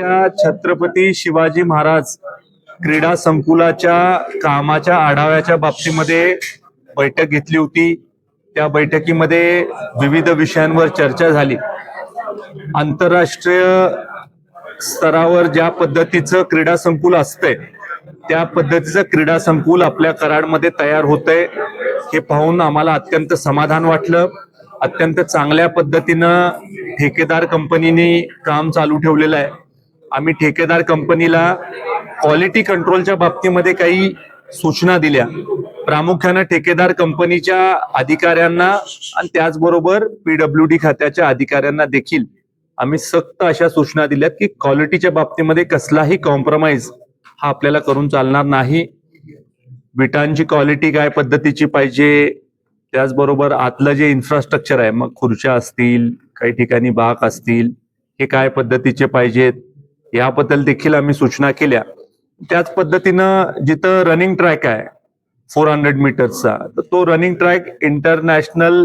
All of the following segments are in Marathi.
कराडच्या छत्रपती शिवाजी महाराज क्रीडा संकुलाच्या कामाच्या आढाव्याच्या बाबतीमध्ये बैठक घेतली होती. त्या बैठकीमध्ये विविध विषयांवर चर्चा झाली. आंतरराष्ट्रीय स्तरावर ज्या पद्धतीचं क्रीडा संकुल असतंय त्या पद्धतीचं क्रीडा संकुल आपल्या कराडमध्ये तयार होतंय हे पाहून आम्हाला अत्यंत समाधान वाटलं. अत्यंत चांगल्या पद्धतीनं ठेकेदार कंपनीने काम चालू ठेवलेलं आहे. आम्ही ठेकेदार कंपनीला क्वालिटी कंट्रोलच्या बाबतीमध्ये काही सूचना दिल्या. प्रामुख्यानं ठेकेदार कंपनीच्या अधिकाऱ्यांना आणि त्याचबरोबर पीडब्ल्यू डी खात्याच्या अधिकाऱ्यांना देखील आम्ही सक्त अशा सूचना दिल्यात की क्वालिटीच्या बाबतीमध्ये कसलाही कॉम्प्रोमाइज हा आपल्याला करून चालणार नाही. विटांची क्वालिटी काय पद्धतीची पाहिजे त्याचबरोबर आतलं जे इन्फ्रास्ट्रक्चर आहे मग खुर्च्या असतील काही ठिकाणी बाक असतील हे काय पद्धतीचे पाहिजेत? याबद्दल देखील आम्ही सूचना केल्या. त्याच पद्धतीनं जिथं रनिंग ट्रॅक आहे फोर हंड्रेड मीटर्सचा तर तो रनिंग ट्रॅक इंटरनॅशनल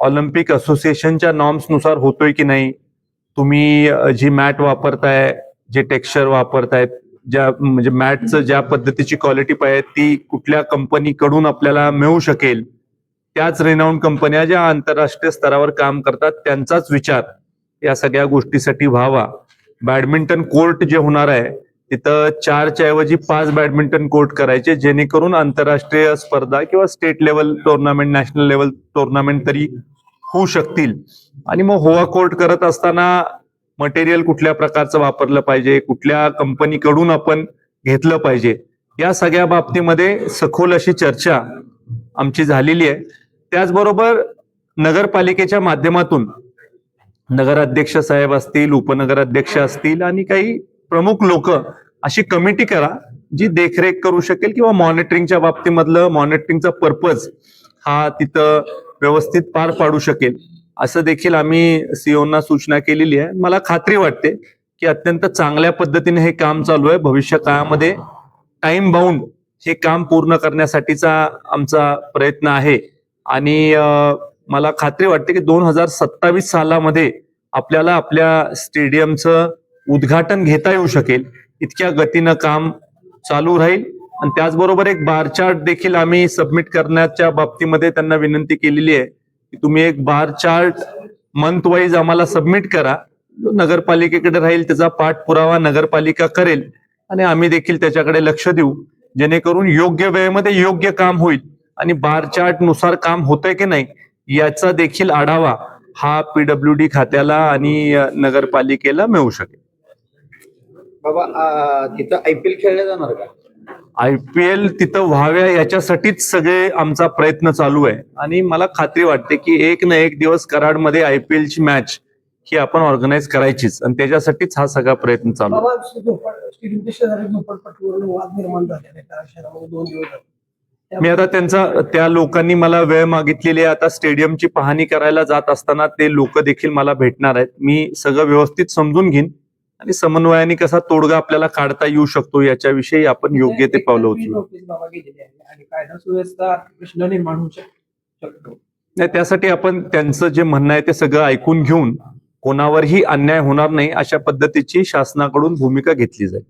ऑलिम्पिक असोसिएशनच्या नॉर्म्सनुसार होतोय की नाही तुम्ही जी मॅट वापरताय जे टेक्स्चर वापरतायत ज्या म्हणजे मॅटचं ज्या पद्धतीची क्वालिटी पाहिजे ती कुठल्या कंपनीकडून आपल्याला मिळू शकेल त्याच रेनाऊंड कंपन्या ज्या आंतरराष्ट्रीय स्तरावर काम करतात त्यांचाच विचार या सगळ्या गोष्टीसाठी व्हावा. बॅडमिंटन कोर्ट जे होणार आहे तिथं चारच्या ऐवजी पाच बॅडमिंटन कोर्ट करायचे जेणेकरून आंतरराष्ट्रीय स्पर्धा किंवा state level tournament national level tournament तरी होऊ शकतील. आणि मग होवा कोर्ट करत असताना मटेरियल कुठल्या प्रकारचं वापरलं पाहिजे कुठल्या कंपनीकडून आपण घेतलं पाहिजे या सगळ्या बाबतीमध्ये सखोल अशी चर्चा आमची झालेली आहे. त्याचबरोबर नगरपालिकेच्या माध्यमातून नगराध्यक्ष साहेब असतील उपनगराध्यक्ष असतील आणि काही प्रमुख लोक अशी कमिटी करा जी देखरेख करू शकेल किंवा मॉनिटरिंगच्या बाबतीमधलं मॉनिटरिंगचा पर्पज हा तिथं व्यवस्थित पार पाडू शकेल. असं देखील आम्ही सीओना सूचना केलेली आहे. मला खात्री वाटते की अत्यंत चांगल्या पद्धतीने हे काम चालू आहे. भविष्य काळामध्ये टाइम बाउंड हे काम पूर्ण करण्यासाठीचा आमचा प्रयत्न आहे. आणि मला खात्री वाटते की दोन हजार सत्तावीस सालामध्ये आपल्याला आपल्या स्टेडियमचं उद्घाटन घेता येऊ शकेल. इतक्या गतीनं काम चालू राहील. आणि त्याचबरोबर एक बार चार्ट देखील आम्ही सबमिट करण्याच्या बाबतीमध्ये त्यांना विनंती केलेली आहे की तुम्ही एक बार चार्ट मंथ वाईज आम्हाला सबमिट करा. जो नगरपालिकेकडे राहील त्याचा पाठपुरावा नगरपालिका करेल. आणि आम्ही देखील त्याच्याकडे लक्ष देऊ. जेणेकरून योग्य वेळेमध्ये योग्य काम होईल. आणि बार चार्टनुसार काम होतंय की नाही याचा देखील आढावा हा पीडब्ल्यू डी खात्याला आणि नगरपालिकेला मिळू शकेल. बाबा तिथं आयपीएल खेळल्या जाणार का? आय पी एल तिथं व्हाव्या याच्यासाठीच सगळे आमचा प्रयत्न चालू आहे. आणि मला खात्री वाटते की एक ना एक दिवस कराडमध्ये आय पी एलची मॅच ही आपण ऑर्गनाईज करायचीच. आणि त्याच्यासाठीच हा सगळा प्रयत्न चालू आहे. मी आता त्यांचा त्या लोकांनी मला वेळ मागितलेली आहे. आता स्टेडियमची पाहणी करायला जात असताना ते लोक देखील मला भेटणार आहेत. मी सगळं व्यवस्थित समजून घेईन. आणि समन्वयाने कसा तोडगा आपल्याला काढता येऊ शकतो याच्याविषयी आपण योग्य ते पावलं उचलू. नाही त्यासाठी आपण त्यांचं जे म्हणणं आहे ते सगळं ऐकून घेऊन कोणावरही अन्याय होणार नाही अशा पद्धतीची शासनाकडून भूमिका घेतली जाईल.